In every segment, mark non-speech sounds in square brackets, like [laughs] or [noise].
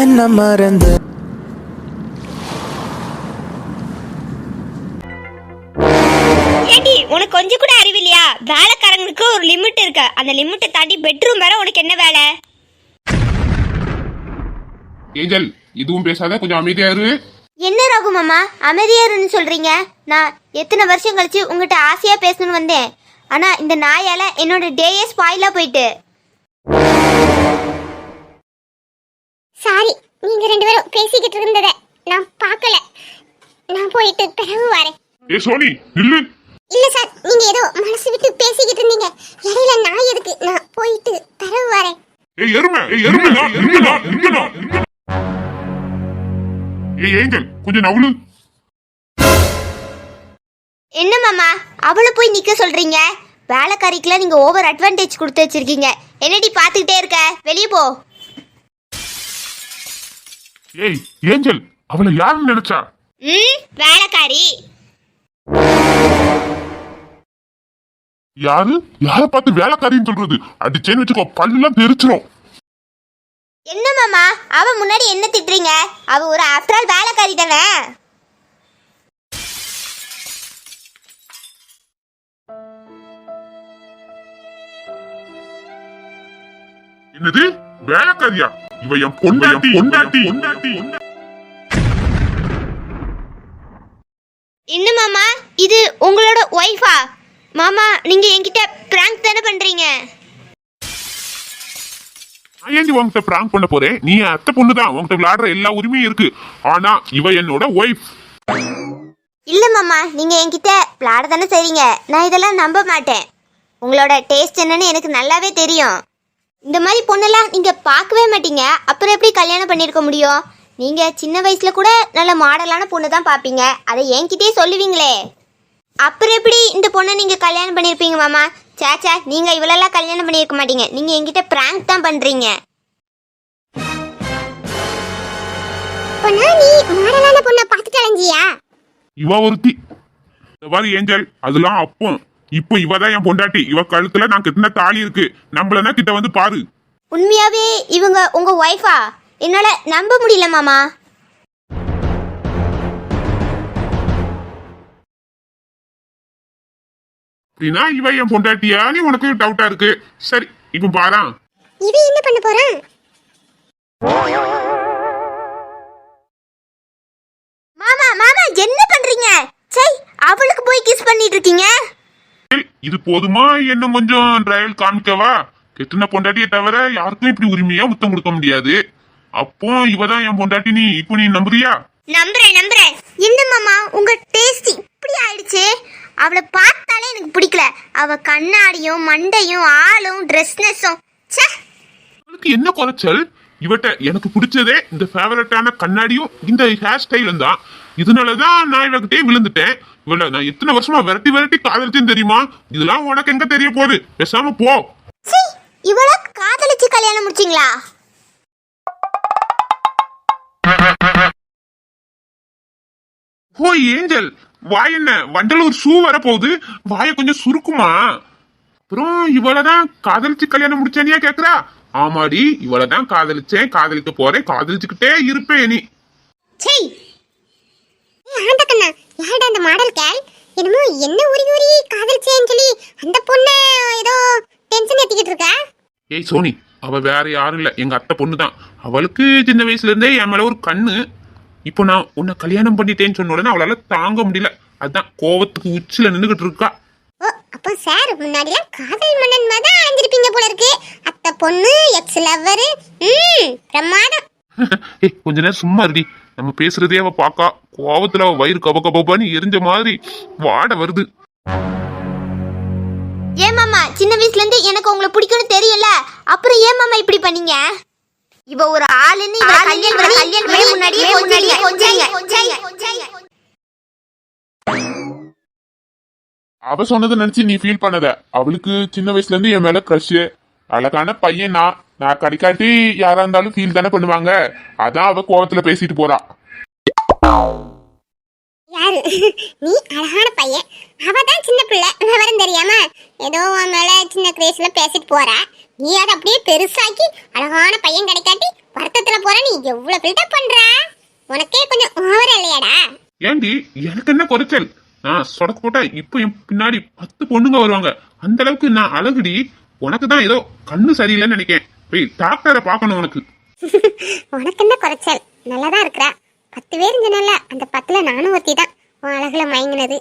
என்ன மறந்த? ஏண்டி உனக்கு கொஞ்சம் கூட அறிவில்லையா வேலைக்காரங்களுக்கு ஒரு லிமிட் இருக்கு. அந்த லிமிட்டை தாண்டி பெட்ரூம் வேற உனக்கு என்ன வேலை? ஏஞ்சல் இதுவும் பேசாத கொஞ்சம் அமைதியா இரு. என்ன ரகு மாமா? அமைதியாருன்னு சொல்றீங்க. நான் எத்தனை வருஷம் கழிச்சு உங்ககிட்ட ஆசையா பேசணும்னு வந்தேன். ஆனா இந்த நாயால என்னோட டேயே ஸ்பாயிலா போயிட்டு. சாரி நீங்க ரெண்டு பேரும் பேசிக்கிட்டு இருந்தத நான் பார்க்கல. நான் போயிட்டு பிறகு வரேன். ஏ சோனி நில்லு. இல்ல சார் நீங்க ஏதோ மனசு விட்டு பேசிக்கிட்டு இருந்தீங்க. இடையில நான் எதுக்கு நான் போயிட்டு பிறகு வரேன். ஏய் எருமை ஏய் எருமை நான் எருமைடா எருமைடா ஏய் ஏஞ்சல் கொஞ்சம் நவுளு என்ன மாமா அவளை போய் நிக்க சொல்றீங்க? வேலைக்காரிக்கெல்லாம் நீங்க ஓவர் அட்வான்டேஜ் கொடுத்து வச்சிருக்கீங்க. என்னடி பாத்துக்கிட்டே இருக்க? வெளியே போ. ஏய் ஏஞ்சல் அவளை யாருன்னு நினைச்சா? ம் வேலைக்காரி. யாரு? யார பார்த்து வேலைக்காரின்னு சொல்றது? அடிச்சேன்னு வச்சுக்கோ பல்லாம் தெரிச்சிரும். என்ன மாமா? அவ முன்னாடி என்ன திட்டுறீங்க? அவ ஒரு ஆஃப்டர் ஆல் வேலைக்காரி தானே? என்னது? வேலைக்காரியா? இவ என் பொண்டாட்டி. பொண்டாட்டி. பொண்டாட்டி. என்ன மாமா? இது உங்களோட ஒய்ஃபா மாமா நீங்க என்கிட்ட பிராங்க் தானே பண்றீங்க? நான் உன்கிட்ட பிராங்க் பண்ண போறேன்? நீ அத்தை பொண்ணு தான் உன்கிட்ட விளையாடுற எல்லா உரிமையும் இருக்கு. ஆனா இவ என்னோட ஒய்ஃப் இல்ல மாமா நீங்க என்கிட்ட விளையாட தானே செய்றீங்க நான் இதெல்லாம் நம்ப மாட்டேன். உங்களோட டேஸ்ட் என்னன்னு எனக்கு நல்லாவே தெரியும். இந்த மாதிரி பொண்ணெல்லாம் நீங்கள் பார்க்கவே மாட்டீங்க. அப்புறம் எப்படி கல்யாணம் பண்ணியிருக்க முடியும்? நீங்கள் சின்ன வயசில் கூட நல்ல மாடலான பொண்ணு தான் பார்ப்பீங்க. அதை என்கிட்டயே சொல்லுவீங்களே. அப்புறம் எப்படி இந்த பொண்ணை நீங்கள் கல்யாணம் பண்ணியிருப்பீங்க மாமா? சேச்சா நீங்கள் இவ்வளோலாம் கல்யாணம் பண்ணியிருக்க மாட்டீங்க. நீங்கள் என்கிட்ட பிராங்க் தான் பண்ணுறீங்க நீ மாடலான பொண்ணை பார்த்துட்டு அலைஞ்சியா? இவ ஒருத்தி. இந்த மாதிரி ஏஞ்சல் அதெல்லாம் அப்போ இப்போ இவ தான் என் பொண்டாட்டி. இவ கழுத்துல நான் கட்டின தாலி இருக்கு. நம்மளனா கிட்ட வந்து பாரு. உண்மையாவே இவங்க உங்க ஒய்ஃபா என்னால நம்ப முடியல மாமா. அப்படின்னா இவ என் பொண்டாட்டியான்னு உனக்கு டவுட்டா இருக்கு. சரி இப்போ பாரா. இது என்ன பண்ண போறான் மாமா மாமா என்ன பண்றீங்க? சை அவளுக்கு போய் கிஸ் பண்ணிட்டு இருக்கீங்க. இது போதுமா? என்ன கொஞ்சம் ட்ரையல் காமிக்கவா? கெட்டின பொண்டாட்டியை தவிர யாருக்கும் இப்படி உரிமையா முத்தம் கொடுக்க முடியாது. அப்போ இவ தான் என் பொண்டாட்டி நீ இப்போ நீ நம்புறியா? நம்புறேன் நம்புறேன். என்ன மாமா? உங்க டேஸ்ட் இப்படி ஆயிடுச்சு. அவளை பார்த்தாலே எனக்கு பிடிக்கல. அவ கண்ணாடியும் மண்டையும் ஆளும் ட்ரெஸ்னஸும் ச்சே! அவளுக்கு என்ன குறைச்சல்? இவட்ட எனக்கு பிடிச்சதே இந்த ஃபேவரட்டான கண்ணாடியும் இந்த ஹேர் ஸ்டைலும் தான். இதனாலதான் நான் இவகிட்டே விழுந்துட்டேன். இவள நான் எத்தனை வருஷமா விரட்டி விரட்டி காதலிச்சேன்னு தெரியுமா? இதெல்லாம் உனக்கு எங்க தெரிய போகுது? பேசாம போ. இவள காதலிச்சு கல்யாணம் முடிச்சிங்களா? ஓ ஏஞ்சல் வாய் என்ன? வண்டலூர் ஷூ வர போகுது. வாய கொஞ்சம் சுருக்குமா? அப்புறம் இவளதான் காதலிச்சு கல்யாணம் முடிச்சேனியா கேக்குறா? ஆமாடி இவளதான் காதலிச்சேன் காதலிக்க போறேன் காதலிச்சுக்கிட்டே இருப்பேன் நீ சே ஆண்ட கண்ணா யாருடா அந்த மாடல் கேள் என்னமோ என்ன உரி உரி காதலிச்சேன்னு சொல்லி அந்த பொண்ணை ஏதோ டென்ஷன் ஏத்திக்கிட்டு இருக்கா? ஏய் சோனி அவ வேற யாரும் இல்ல. எங்க அத்தை பொண்ணு தான் அவளுக்கு சின்ன வயசுல இருந்தே என் மேல ஒரு கண்ணு. இப்போ நான் உன்னை கல்யாணம் பண்ணிட்டேன்னு சொன்ன உடனே அவளால தாங்க முடியல. அதான் கோவத்துக்கு உச்சில நின்னுகிட்டு இருக்கா. ஓ அப்போ சார் முன்னாடிலாம் காதல் மன்னன் மாதிரி அஞ்சிருப்பீங்க போல இருக்கு. அத்தை பொண்ணு எக்ஸ் லவ்வர் ம் பிரமாதம். [laughs] ஏய் கொஞ்ச நேரம் சும்மா இருடி. நம்ம பேசுறதே அவ பாக்கா. கோவத்துல அவ வயிறு கப கபப்பான்னு எரிஞ்ச மாதிரி வாட வருது. ஏன் மாமா சின்ன வயசுல இருந்து எனக்கு உங்களை பிடிக்கும்னு தெரியல அப்புறம் ஏன் மாமா இப்படி பண்ணீங்க? இவ ஒரு ஆளுன்னு இவ கல்யாணம் கல்யாணம் பண்ணி முன்னாடியே முன்னாடியே கொஞ்சம் அவ சொன்னதை நினைச்சு நீ ஃபீல் பண்ணத அவளுக்கு சின்ன வயசுல இருந்து என் மேல க்ரஷ் அழகான பையன். நான் நான் கடிக்காட்டி யாரா இருந்தாலும் ஃபீல் தானே பண்ணுவாங்க. அதான் அவ கோவத்துல பேசிட்டு போறா. யாரு? நீ அழகான பையன். அவ தான் சின்ன பிள்ளை. விவரம் தெரியாம ஏதோ உன் மேல சின்ன கிரேஸ்ல பேசிட்டு போறா. நீ அதை அப்படியே பெருசாக்கி அழகான பையன் கிடைக்காட்டி வருத்தத்துல போற நீ எவ்வளவு ஃபில்டர் பண்ற? உனக்கே கொஞ்சம் ஓவர் இல்லையாடா? ஏண்டி எனக்கு என்ன குறைச்சல்? நான் சொடக்கு போட்டா இப்ப என் பின்னாடி பத்து பொண்ணுங்க வருவாங்க. அந்த அளவுக்கு நான் அழகுடி. உனக்கு தான் ஏதோ கண்ணு சரியில்லைன்னு நினைக்கேன். போய் டாக்டரை பார்க்கணும் உனக்கு. [laughs] உனக்கு என்ன குறைச்சல்? நல்லா தான் இருக்கிறா. பத்து பேர் சொன்னல அந்த பத்துல நானும் ஒருத்தி தான் உன் அழகுல மயங்கினது.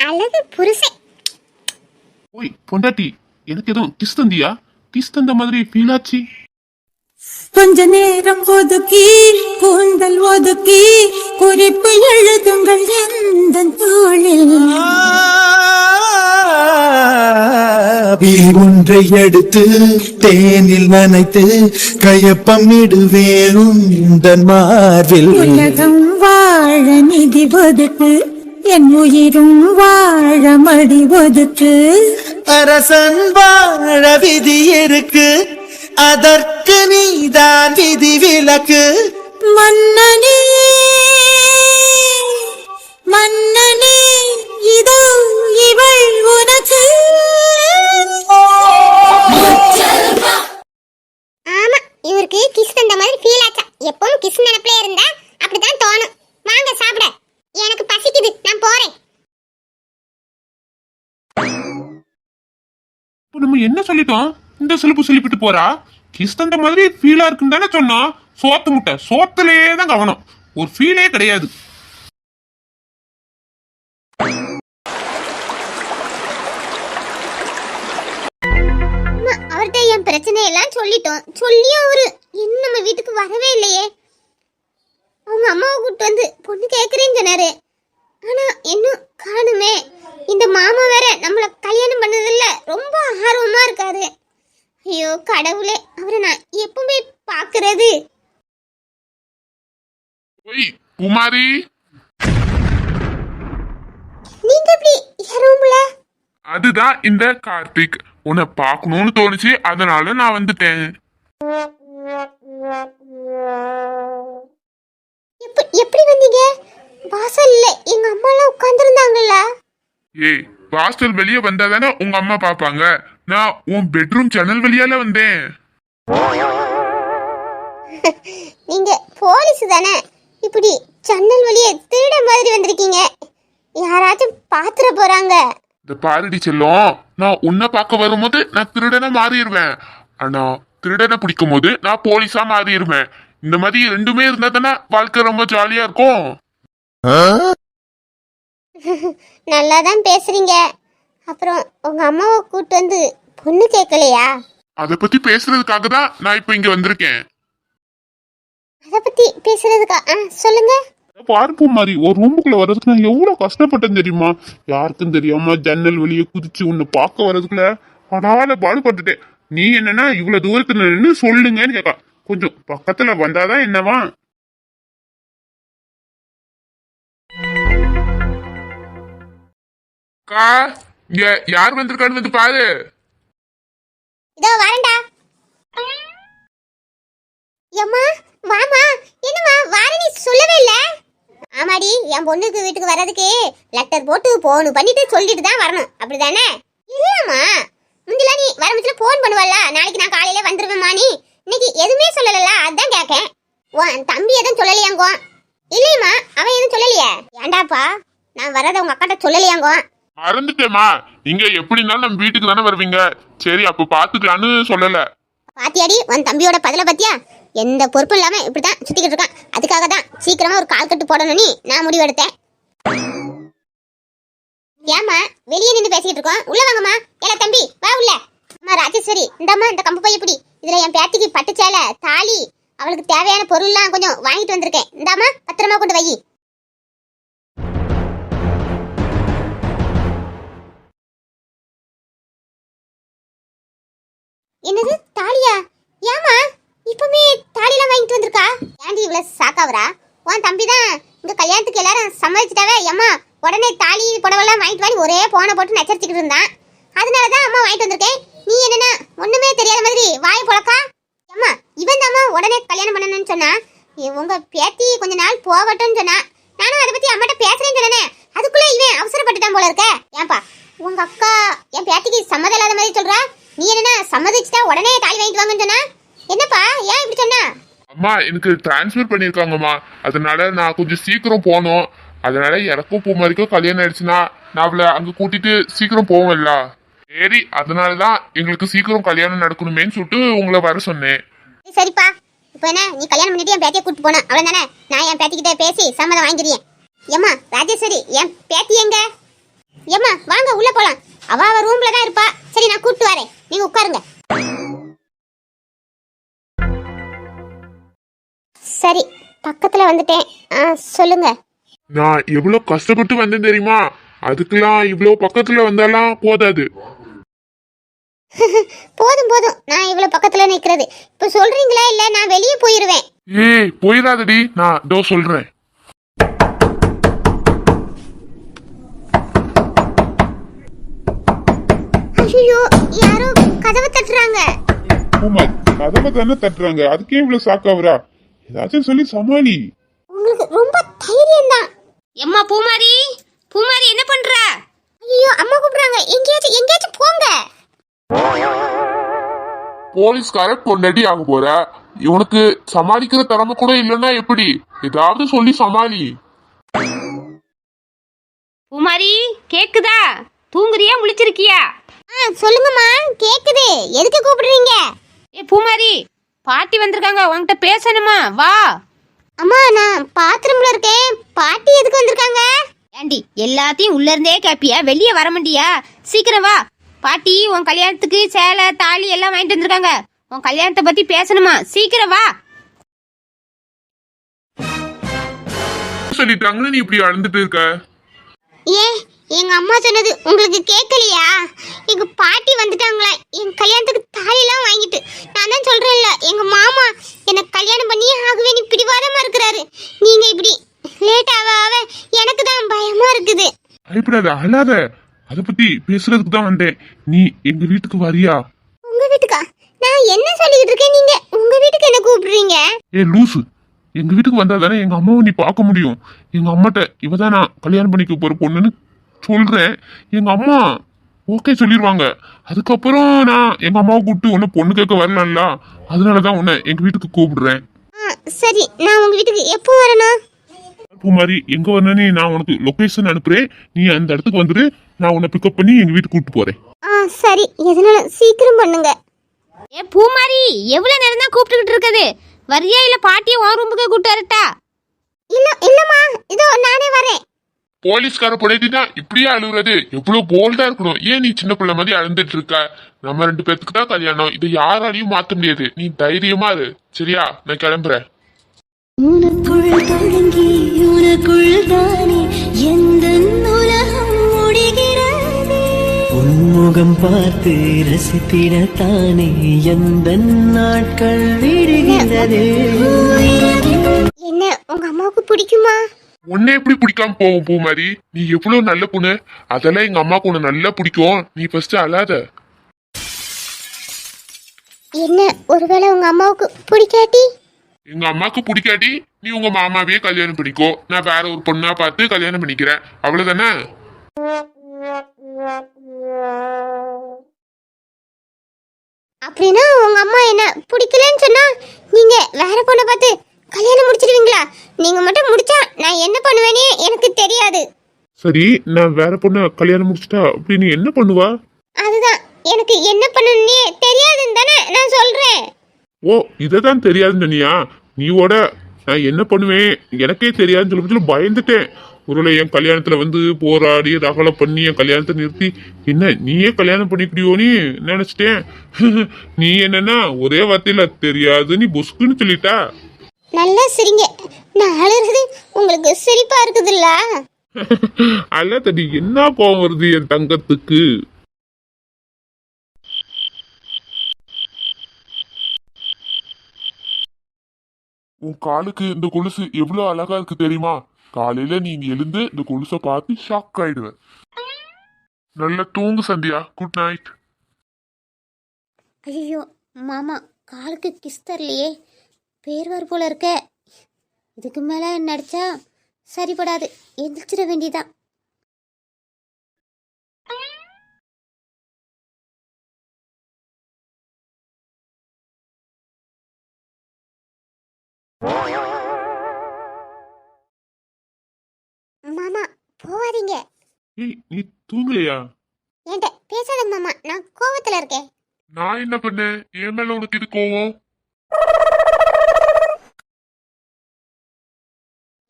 அழகு புருஷன். ஓய் பொண்டாட்டி எனக்கு எதுவும் கிஸ் தந்தியா? கிஸ் தந்த மாதிரி ஃபீல் ஆச்சு. கொஞ்ச நேரம் ஒதுக்கி கூந்தல் ஒதுக்கி குறிப்பு எழுதுங்கள் எந்த தோளில். வில் ஒன்றை எடுத்து தேனில் நனைத்து கயப்பம் இடுவேன் உந்தன் மார்பில். உலகம் வாழ நிதி ஒதுக்கு என் உயிரும் வாழ மடி ஒதுக்கு. அரசன் வாழ விதி இருக்கு அதற்கு நீதான் விதி விலக்கு. மன்னனே மன்னனே இதோ இவள் உனக்கு. ஆமா இவருக்கு கிஸ் தந்த மாதிரி ஃபீல் ஆச்சா. எப்பவும் கிஸ் நினைப்பிலே இருந்தா அப்படிதான் தோணும். வாங்க சாப்பிட. எனக்கு பசிக்குது. நான் போறேன். இப்போ நம்ம என்ன சொல்லிட்டோம்? இந்த சிலுப்பு சிலிப்பிட்டு போறா? கிஸ் தந்த மாதிரி ஃபீலா இருக்குன்னு தானே சொன்னா சோத்து முட்டை. சோத்துலயே தான் கவனம். ஒரு ஃபீலே கிடையாது. என் பிரச்சனை எல்லாம் சொல்லிட்டோம். சொல்லியும் அவரு இன்னும் நம்ம வீட்டுக்கு வரவே இல்லையே. அவங்க அம்மாவை கூப்பிட்டு வந்து பொண்ணு கேட்குறேன்னு சொன்னாரு. ஆனா இன்னும் காணுமே. இந்த மாமா வேற நம்மள கல்யாணம் பண்ணதில்ல ரொம்ப ஆர்வமா இருக்காரு. ஐயோ கடவுளே அவரை நான் எப்பவுமே பாக்குறது? ஓய் குமாரி. நீங்க எப்படி ரூம்ல அதுதான் இந்த கார்த்திக். உன்னை பார்க்கணும்னு தோணுச்சு அதனால நான் வந்துட்டேன். எப்படி வந்தீங்க? வாசல்ல எங்க அம்மா எல்லாம் உட்கார்ந்துருந்தாங்கல்ல. ஏய் வாசல் வெளியே வந்தா தானே உங்க அம்மா பாப்பாங்க நான் உன் பெட்ரூம் ஜன்னல் வழியால வந்தேன். நீங்க போலீஸ் தானே? இப்படி ஜன்னல் வழியே திருட மாதிரி வந்திருக்கீங்க. யாராச்சும் பாத்துற போறாங்க. இந்த பாருடி செல்லம். நான் உன்னை பார்க்க வரும்போது நான் திருடனை மாறிடுவேன். ஆனா திருடனை பிடிக்கும் போது நான் போலீஸா மாறிடுவேன். இந்த மாதிரி ரெண்டுமே இருந்தா தானே வாழ்க்கை ரொம்ப ஜாலியா இருக்கும். [laughs] நல்லா தான் பேசுறீங்க. அப்புறம் உங்க அம்மாவை கூட்டு வந்து பொண்ணு கேட்கலையா? அதை பத்தி பேசுறதுக்காக தான் நான் இப்போ இங்க வந்திருக்கேன். அத பத்தி பேசுறதுக்கா ஆ சொல்லுங்க. பார்ப்பு மாதிரி ஒரு ரூமுக்குள்ள வர்றதுக்கு நான் எவ்வளவு கஷ்டப்பட்டேன் தெரியுமா? யாருக்கும் தெரியாம ஜன்னல் வெளியே குதிச்சு உன்னை பார்க்க வர்றதுக்குள்ள படாத பாடுபட்டுட்டேன். நீ என்னன்னா இவ்வளவு தூரத்துல நின்று சொல்லுங்கன்னு கேட்கா. கொஞ்சம் பக்கத்துல வந்தாதான் என்னவா? அக்கா யார் வந்திருக்கான்னு வந்து பாரு. இதோ வரேன்டா. அம்மா வாமா என்னம்மா வார சொல்லவே இல்லை. ஆமாடி என் பொண்ணுக்கு வீட்டுக்கு வர்றதுக்கு லெட்டர் போட்டு போன் பண்ணிட்டு சொல்லிட்டு தான் வரணும். அப்படிதானே? இல்லம்மா. முந்திலாம் நீ வரமுச்சுல போன் பண்ணுவல்ல. நாளைக்கு நான் காலையில வந்துருவேம்மா நீ. இன்னைக்கு எதுவுமே சொல்லல அதான் கேட்கேன் உன் தம்பி எதுவும் சொல்லலையாங்கோ? இல்லையம்மா அவன் எதுவும் சொல்லலையே. ஏண்டாப்பா நான் வர்றத உங்க அக்காட்ட சொல்லலையாங்கோ? மறந்துட்டேமா நீங்க எப்படி இருந்தாலும் நம்ம வீட்டுக்கு தானே வருவீங்க. சரி அப்ப பாத்துக்கலான்னு சொல்லல. பாத்தியாடி உன் தம்பியோட பதில பத்தியா? எந்த பொறுப்பும் இல்லாம இப்படிதான் சுத்திக்கிட்டு இருக்கான். அதுக்காக தான் சீக்கிரமா ஒரு கால் கட்டு போடணும்னு நான் முடிவெடுத்தேன் ஏமா வெளியே நின்று பேசிக்கிட்டு இருக்கோம். உள்ள வாங்கம்மா. ஏல தம்பி வா உள்ள. அம்மா ராஜேஸ்வரி இந்தாம்மா இந்த கம்பு பைய பிடி. இதுல என் பேத்திக்கு பட்டு சேலை தாலி அவளுக்கு தேவையான பொருள்லாம் கொஞ்சம் வாங்கிட்டு வந்திருக்கேன். இந்தாம்மா பத்திரமா கொண்டு வை. என்னது தாலியா? ஏமா இப்பவுமே தாலிலாம் வாங்கிட்டு வந்திருக்கா? ஏன்டி இவ்வளவு சாக்காவரா உன் தம்பி தான் இங்க கல்யாணத்துக்கு எல்லாரும் சம்மதிச்சிட்டாவே அம்மா உடனே தாலி புடவெல்லாம் வாங்கிட்டு வாடி ஒரே போனை போட்டு நச்சரிச்சுக்கிட்டு இருந்தான். அதனால தான் அம்மா வாங்கிட்டு வந்திருக்கேன். நீ என்னன்னா ஒண்ணுமே தெரியாத மாதிரி வாய் பொழக்கா? அம்மா இவன் தாம்மா உடனே கல்யாணம் பண்ணணும்னு சொன்னா உங்க பேத்தி கொஞ்ச நாள் போகட்டும்னு சொன்னா நானும் அதை பத்தி அம்மாட்ட பேசுறேன்னு சொன்னேனே அதுக்குள்ள இவன் அவசரப்பட்டுட்டான் போல இருக்க. ஏன்பா உங்க அக்கா என் பேத்திக்கு சம்மதம் இல்லாத மாதிரி சொல்றா? நீ என்னன்னா சம்மதிச்சிட்டா உடனே தாலி வாங்கிட்டு வாங்கன்னு சொன்னா? என்னப்பா ஏன் இப்படி சொன்னா? அம்மா எனக்கு டிரான்ஸ்ஃபர் பண்ணியிருக்காங்கம்மா அதனால நான் கொஞ்சம் சீக்கிரம் போகணும். அதனால எனக்கும் பூமாரிக்கும் கல்யாணம் ஆயிடுச்சுன்னா நான் அவளை அங்கே கூட்டிட்டு சீக்கிரம் போவேன்ல. சரி அதனால தான் எங்களுக்கு சீக்கிரம் கல்யாணம் நடக்கணுமேன்னு சொல்லிட்டு உங்களை வர சொன்னேன். சரி, சரிப்பா. இப்போ என்ன? நீ கல்யாணம் பண்ணிட்டு என் பேத்தியை கூட்டு போன. அவ்வளவுதானே? நான் என் பேத்திக்கிட்ட பேசி சம்மதம் வாங்கிக்கிறேன் ஏம்மா ராஜேஸ்வரி என் பேத்தி எங்க? ஏம்மா வாங்க உள்ள போலாம். அவ அவ ரூம்ல தான் இருப்பா. சரி நான் கூட்டு வரேன். நீங்க உட்காருங்க. சரி பக்கத்துல வந்துட்டேன். ஆ சொல்லுங்க. நான் எவ்வளோ கஷ்டப்பட்டு வந்தேன் தெரியுமா? அதுக்கெல்லாம் இவ்வளோ பக்கத்தில் வந்தாலாம் போதாது. [laughs] போதும் போதும். நான் இவ்வளவு பக்கத்துல நிக்கிறது. இப்போ சொல்றீங்களா இல்ல நான் வெளியே போயிருவேன்? ஏய் போயிடாதடி நான் இதோ சொல்றேன். ஐயோ யாரோ கதவை தட்டுறாங்க. கதவை தானே தட்டுறாங்க. அதுக்கே இவ்வளோ சாக்காவரா ஏதாச்சும் சொல்லி சமாளி. உங்களுக்கு ரொம்ப தைரியம் தான் எம்மா பூமாரி பூமாரி என்ன பண்ற? ஐயோ அம்மா கூப்பிடுறாங்க. எங்கேயாச்சும் எங்கேயாச்சும் போங்க. போலீஸ்கார பொண்டாட்டி ஆக போற. இவனுக்கு சமாளிக்கிற திறமை கூட இல்லைன்னா எப்படி? ஏதாவது சொல்லி சமாளி. பூமாரி கேக்குதா? தூங்குறியா முழிச்சிருக்கியா? ஆ சொல்லுங்கம்மா. கேக்குது. எதுக்கு கூப்பிடுறீங்க? ஏ பூமாரி பாட்டி வந்திருக்காங்க. உன்கிட்ட பேசணுமா? வா. அம்மா நான் பாத்ரூம்ல இருக்கேன். பாட்டி எதுக்கு வந்திருக்காங்க? ஏண்டி எல்லாத்தையும் உள்ள இருந்தே கேப்பியா? வெளியே வர மாட்டியா? சீக்கிரம் வா. பாட்டி உன் கல்யாணத்துக்கு சேலை தாலி எல்லாம் வாங்கிட்டு வந்திருக்காங்க. உன் கல்யாணத்தை பத்தி பேசணுமா? சீக்கிரம் வா. சொல்லிட்டாங்கன்னு நீ இப்படி அழுந்துட்டு இருக்க? ஏ எங்க அம்மா சொன்னது உங்களுக்கு கேட்கலையா? எங்க பாட்டி வந்துட்டாங்களா? என் கல்யாணத்துக்கு தாலிலாம் வாங்கிட்டு. நான் தான் சொல்றேன்ல எங்க மாமா என்ன கல்யாணம் பண்ணியே ஆகவே நீ பிடிவாதமா இருக்கிறாரு. நீங்க இப்படி லேட் ஆக ஆக எனக்கு தான் பயமா இருக்குது. பயப்படாத அழாத. அதை பத்தி பேசுறதுக்கு தான் வந்தேன். நீ எங்க வீட்டுக்கு வரியா? உங்க வீட்டுக்கா? நான் என்ன சொல்லிக்கிட்டு இருக்கேன் நீங்க? உங்க வீட்டுக்கு என்ன கூப்பிடுறீங்க? ஏ லூசு. எங்க வீட்டுக்கு வந்தா தானே எங்க அம்மாவை நீ பார்க்க முடியும். எங்க அம்மாட்ட இவ தான் நான் கல்யாணம் பண்ணிக்க போற பொண்ணுன்னு சொல்றேன் எங்க அம்மா ஓகே சொல்லிடுவாங்க அதுக்கப்புறம் நான் எங்க அம்மாவை கூப்பிட்டு உன்னை பொண்ணு கேட்க வரலாம்ல. அதனாலதான் உன்னை எங்க வீட்டுக்கு கூப்பிடுறேன். ஆ, சரி நான் உங்க வீட்டுக்கு எப்போ வரணும் பூமாரி எங்க வரணும்னு நான் உனக்கு லொகேஷன் அனுப்புறேன். நீ அந்த இடத்துக்கு வந்துரு. நான் உன்னை பிக்கப் பண்ணி எங்க வீட்டுக்கு கூப்பிட்டு போறேன். ஆ சரி. எதனால சீக்கிரம் பண்ணுங்க. ஏ பூமாரி எவ்வளவு நேரம் தான் கூப்பிட்டுக்கிட்டு இருக்குது? வரியா இல்ல பாட்டியை உன் ரூமுக்கு கூப்பிட்டு வரட்டா? இல்ல இல்லம்மா. இதோ நானே வரேன். போலீஸ்கார பொழைத்தினா இப்படியே அழுகுறது. எவ்வளவு போல்டா இருக்கணும். ஏன் நீ சின்ன பிள்ளை மாதிரி அழுந்துட்டு இருக்க? நம்ம ரெண்டு பேத்துக்கு தான் கல்யாணம். இதை யாராலையும் மாத்த முடியாது. நீ தைரியமா இரு. சரியா? நான் கிளம்புறேன். உனக்குள் தொடங்கி உனக்குள் தானே எந்த உலகம் முடிகிறதே? உன்முகம் பார்த்து ரசித்திடத்தானே எந்த நாட்கள் விடுகிறதே? என்ன உங்க அம்மாவுக்கு பிடிக்குமா? உன்னை எப்படி பிடிக்காம போகும் பூ மாதிரி? நீ எவ்வளவு நல்ல பொண்ணு? அதெல்லாம் எங்க அம்மாக்கு உன்னை நல்லா பிடிக்கும். நீ ஃபர்ஸ்ட் அழாத. என்ன ஒருவேளை உங்க அம்மாவுக்கு பிடிக்காட்டி? எங்க அம்மாக்கு பிடிக்காட்டி நீ உங்க மாமாவே கல்யாணம் பண்ணிக்கோ. நான் வேற ஒரு பொண்ணா பார்த்து கல்யாணம் பண்ணிக்கிறேன். அவ்வளவுதானே? அப்படின்னா உங்க அம்மா என்ன பிடிக்கலன்னு சொன்னா நீங்க வேற பொண்ணை பார்த்து கல்யாணம் முடிச்சிடுவீங்களா நீங்க மட்டும் முடிச்சா நான் என்ன பண்ணுவேனே எனக்கு தெரியாது. சரி நான் வேற பொண்ணை கல்யாணம் முடிச்சிட்டா அப்படி நீ என்ன பண்ணுவா? அதுதான் எனக்கு என்ன பண்ணணும்னே தெரியாதுன்னு தானே நான் சொல்றேன். ஓ இததான் தெரியாதுன்னு சொன்னியா? நீயோட நான் என்ன பண்ணுவேன்? எனக்கே தெரியாதுன்னு சொல்லி பயந்துட்டேன். ஒருவேளை என் கல்யாணத்துல வந்து போராடி ரகலை பண்ணி என் கல்யாணத்தை நிறுத்தி என்ன நீயே கல்யாணம் பண்ணிக்கிட்டியோ நீ? நினைச்சிட்டேன். [laughs] நீ என்னன்னா ஒரே வார்த்தையில தெரியாது நீ புஸ்குன்னு சொல்லிட்டா. நல்லா சிரிங்க. நான் அழுறது உங்களுக்கு சிரிப்பா இருக்குதுல்ல? அல்ல தடி என்ன கோவம் வருது என் தங்கத்துக்கு? உன் காலுக்கு இந்த கொலுசு எவ்வளவு அழகா இருக்கு தெரியுமா? காலையில நீ எழுந்து இந்த கொலுசை பார்த்து ஷாக் ஆயிடுவ. நல்ல தூங்கு சந்தியா. குட் நைட் ஐயோ மாமா காலுக்கு கிஸ் தரலையே. பேர்வார் போல இருக்க. இதுக்கு மேலே நடிச்சா சரிப்படாது எந்திரிச்சிட வேண்டியதான் மாமா போகாதீங்க ஏய் நீ தூங்கலையா? என்கிட்ட பேசாத மாமா நான் கோவத்துல இருக்கேன். நான் என்ன பண்ணேன்? என் மேல உனக்கு இது கோவம்?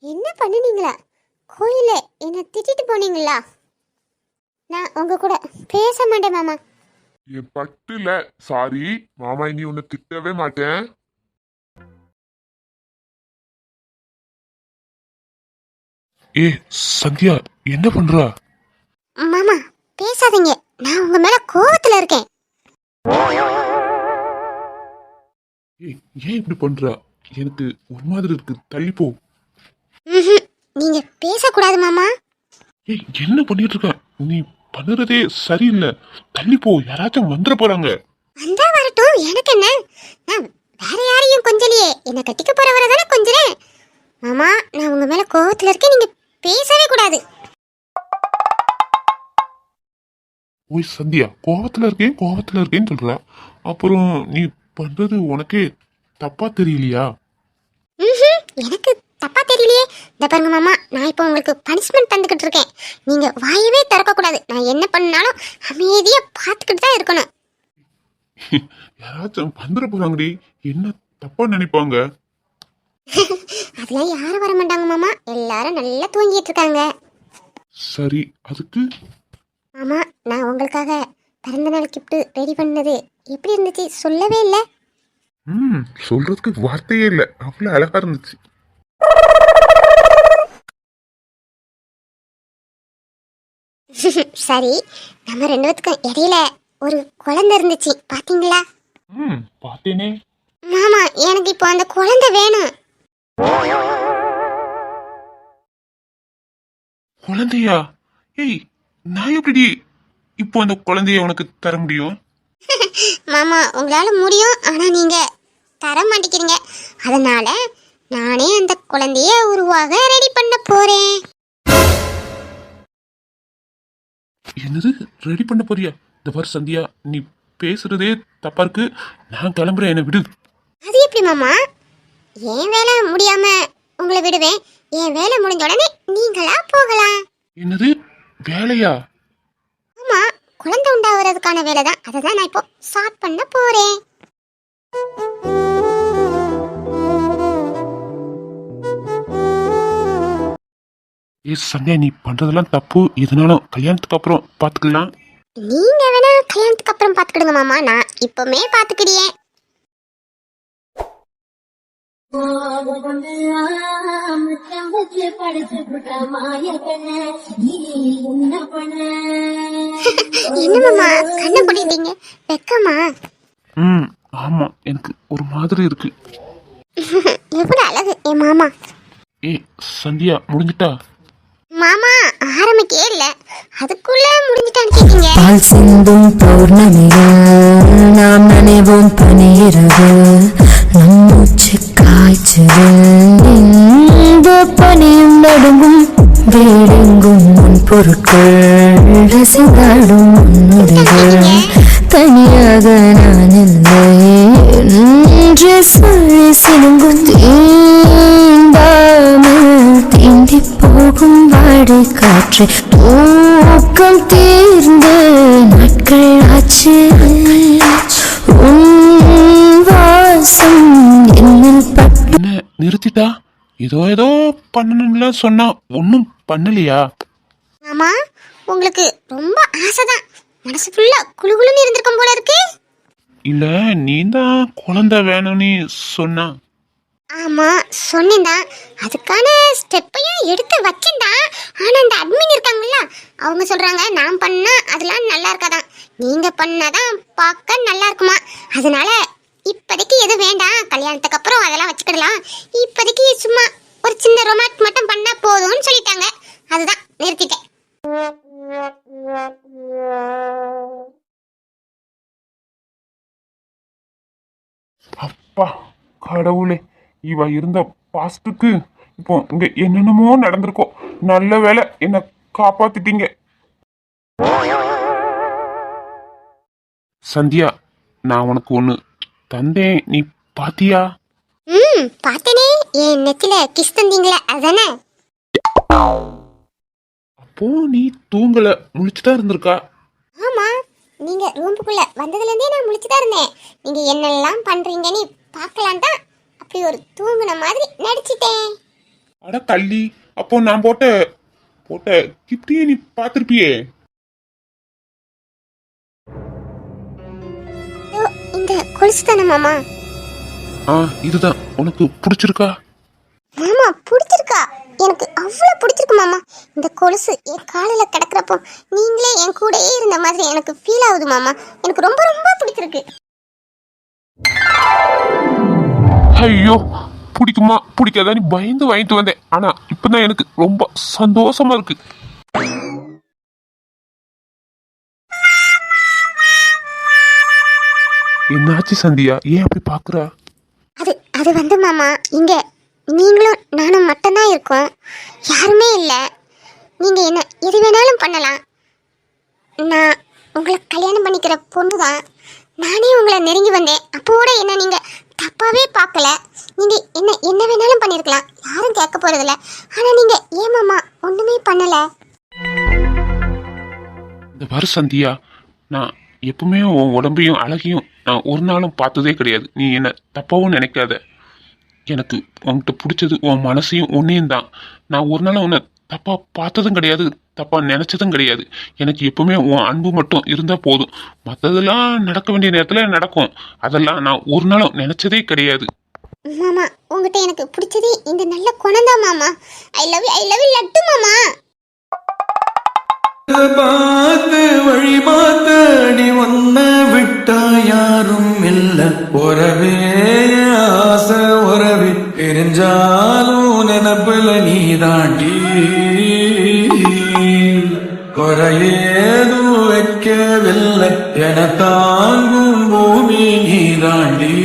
என்ன பண்ணுனீங்களா? கோயில என்ன திட்டிட்டு போனீங்களா? நான் உங்க கூட பேச மாட்டேன் மாமா. என் பட்டுல சாரி மாமா இனி உன்னை திட்டவே மாட்டேன். ஏ சந்தியா என்ன பண்றா? மாமா பேசாதீங்க. நான் உங்க மேல கோவத்துல இருக்கேன். ஏய் ஏன் இப்படி பண்றா? எனக்கு ஒரு மாதிரி இருக்கு. தள்ளி போ. நீங்க பேசக்கூடாது மாமா. ஏய் என்ன பண்ணிட்டு இருக்க நீ பண்ணுறதே சரியில்லை. தள்ளி போ. யாராச்சும் வந்துட போறாங்க. வந்தா வரட்டும். எனக்கு என்ன? நான் வேற யாரையும் கொஞ்சலையே. என்ன கட்டிக்க போறவரை தானே கொஞ்சறேன் மாமா நான் உங்க மேல கோவத்துல இருக்கேன். நீங்க பேசவே கூடாது. ஓய் சந்தியா கோவத்துல இருக்கேன் கோவத்துல இருக்கேன்னு சொல்ற. அப்புறம் நீ பண்றது உனக்கே தப்பா தெரியலையா. எனக்கு தெரியலையே. இந்த பாருங்க மாமா நான் இப்போ உங்களுக்கு பனிஷ்மெண்ட் தந்துக்கிட்டு இருக்கேன். நீங்க வாயவே திறக்க கூடாது நான் என்ன பண்ணாலும் அமைதியா பார்த்துக்கிட்டு தான் இருக்கணும். [laughs] யாராச்சும் வந்துட போறாங்கடி. என்ன தப்பா நினைப்பாங்க? [laughs] அதெல்லாம் யாரும் வர மாட்டாங்க மாமா. எல்லாரும் நல்லா தூங்கிட்டு இருக்காங்க. சரி அதுக்கு? மாமா நான் உங்களுக்காக பிறந்த நாள் கிஃப்ட் ரெடி பண்ணது எப்படி இருந்துச்சு? சொல்லவே இல்லை. ம் சொல்றதுக்கு வார்த்தையே இல்லை. அவ்வளவு அழகா இருந்துச்சு. [laughs] சரி நம்ம ரெண்டு பேத்துக்கும் இடையில ஒரு குழந்தை இருந்துச்சு. பாத்தீங்களா? ம் பார்த்தேனே. மாமா எனக்கு இப்போ அந்த குழந்தை வேணும். குழந்தையா? ஏய் நான் எப்படி இப்போ அந்த குழந்தைய உனக்கு தர முடியும்? [laughs] மாமா உங்களால முடியும் ஆனா நீங்க தர மாட்டேங்கிறீங்க. அதனால நானே அந்த குழந்தைய உருவாக ரெடி பண்ண போறேன். என்னது? ரெடி பண்ண போறியா? இந்த பாரு சந்தியா நீ பேசுறதே தப்பா இருக்கு. நான் கிளம்புறேன் என்னை விடு. அது எப்படி மாமா? என் வேலை முடியாம உங்களை விடுவேன். என் வேலை முடிஞ்ச உடனே நீங்களா போகலாம். என்னது? வேலையா? ஆமா குழந்தை உண்டாகிறதுக்கான வேலை தான் அதை தான் நான் இப்போ ஸ்டார்ட் பண்ண போறேன். ஏ சந்தியா நீ பண்றதெல்லாம் தப்பு. இதனாலும் கல்யாணத்துக்கு அப்புறம் பாத்துக்கலாம். நீங்க வேணா கல்யாணத்துக்கு அப்புறம் பாத்துக்கிடுங்க மாமா. நான் இப்பவுமே பாத்துக்கிடியே என்ன மாமா? கண்ணை போட்டுட்டீங்க வெக்கமா? ம் ஆமா. எனக்கு ஒரு மாதிரி இருக்கு. எவ்வளவு அழகு. என் மாமா. ஏ சந்தியா முடிஞ்சிட்டா? மாமா ஆரம்பிக்கே இல்ல. அதுக்குள்ள முடிஞ்சிட்டான்னு கேட்டீங்க. பால் சிந்தும் பௌர்ணமிகள் நாம் நினைவோம் பனிரவு நம் மூச்சு காய்ச்சது இந்த பனியும் நடுங்கும் வேடெங்கும் முன் பொருட்கள் ரசிதாடும் முன்னுடைகள் தனியாக நான் இல்லை என்று சொல்லி சிலுங்கும் தீண்டாமல் காற்று. தூக்கம் தீர்ந்து நாட்கள் ஆச்சு உன் வாசம் என்னில் பட்டு நிறுத்திட்டா? ஏதோ ஏதோ பண்ணணும்ல சொன்னா. ஒன்றும் பண்ணலையா? மாமா உங்களுக்கு ரொம்ப ஆசைதான். மனசு ஃபுல்லா குளு குளுன்னு இருந்திருக்கும் போல இருக்கு. இல்ல நீ தான் குழந்தை வேணும்னு சொன்னா. ஆமாம் சொன்னேன்தான் அதுக்கான ஸ்டெப்பையும் எடுத்து வச்சேன்தான் ஆனால் இந்த அட்மின் இருக்காங்கல்ல அவங்க சொல்கிறாங்க நான் பண்ணால் அதெல்லாம் நல்லா இருக்காதான். நீங்கள் பண்ணாதான் பார்க்க நல்லா இருக்குமா? அதனால இப்போதைக்கு எதுவும் வேண்டாம். கல்யாணத்துக்கு அப்புறம் அதெல்லாம் வச்சுக்கிடலாம். இப்போதைக்கு சும்மா ஒரு சின்ன ரொமான்ஸ் மட்டும் பண்ணால் போதும்னு சொல்லிட்டாங்க. அதுதான் நிறுத்திட்டேன். அப்பா கடவுளே. இவ இருந்த பாஸ்டுக்கு இப்போ இங்க என்னென்னமோ நடந்திருக்கோம் நல்ல வேளை என்ன காப்பாத்திட்டீங்க. சந்தியா நான் உனக்கு ஒண்ணு தந்தேன். நீ பாத்தியா? ம் பார்த்தனே. என் நெத்தில கிஸ் தந்தீங்களே அதானே? அப்போ நீ தூங்கல முழிச்சுதான் இருந்திருக்கா? ஆமா நீங்க ரூமுக்குள்ள வந்ததுல இருந்தே நான் முழிச்சுதான் இருந்தேன். நீங்க என்னெல்லாம் பண்றீங்கன்னு பார்க்கலாம் தான் அப்படி ஒரு தூங்குன மாதிரி நடிச்சிட்டேன். அட கள்ளி அப்போ நான் போட்ட போட்ட கிப்டியே நீ பார்த்திருப்பியே? இந்த கொலுசு தானே மாமா? ஆ இதுதான். உனக்கு பிடிச்சிருக்கா? மாமா பிடிச்சிருக்கா. எனக்கு அவ்வளோ பிடிச்சிருக்கு மாமா. இந்த கொலுசு என் காலில் கிடக்கிறப்போ நீங்களே என் கூடயே இருந்த மாதிரி எனக்கு ஃபீல் ஆகுது மாமா. எனக்கு ரொம்ப ரொம்ப பிடிச்சிருக்கு. ஐயோ பிடிக்குமா? பிடிக்காதான்னு பயந்து வாங்கிட்டு வந்தேன். ஆனா இப்பதான் எனக்கு ரொம்ப சந்தோஷமா இருக்கு. என்னாச்சு சந்தியா? ஏன் அப்படி பாக்குற? அது அது வந்து மாமா இங்க நீங்களும் நானும் மட்டும்தான் இருக்கோம். யாருமே இல்லை. நீங்க என்ன எது வேணாலும் பண்ணலாம். நான் உங்களை கல்யாணம் பண்ணிக்கிற பொண்ணு தான் நானே உங்களை நெருங்கி வந்தேன். அப்போ கூட என்ன நீங்க தப்பாகவே பார்க்கல. நீங்கள் என்ன என்ன வேணாலும் பண்ணியிருக்கலாம் யாரும் கேட்க போகிறதில்ல ஆனால் நீங்கள் ஏமாம்மா ஒன்றுமே பண்ணலை? இந்த வர சந்தியா நான் எப்பவுமே உன் உடம்பையும் அழகையும் நான் ஒரு நாளும் பார்த்ததே கிடையாது. நீ என்ன தப்பாகவும் நினைக்காத. எனக்கு உன்கிட்ட பிடிச்சது உன் மனசையும் உன்னையும் தான். நான் ஒரு நாளும் உன்னை தப்பாக பார்த்ததும் கிடையாது. தப்பா நினைச்சதும் கிடையாது. எனக்கு எப்பவுமே உன் அன்பு மட்டும் இருந்தா போதும். மற்றதெல்லாம் நடக்க வேண்டிய நேரத்துல நடக்கும். அதெல்லாம் நான் ஒரு நாளும் நினைச்சதே கிடையாது. மாமா உங்ககிட்ட எனக்கு பிடிச்சது இந்த நல்ல குணம் தான் மாமா. I love I love laddu மாமா. பார்த்து வழி பார்த்தடி ஒன்ன விட்டா யாரும் இல்ல. உறவே ஆசை உறவி. தெரிஞ்சாலும் நினப்புல நீ தாண்டி குறையேதும் வைக்கவில்லை. என தாங்கும் பூமி நீராண்டி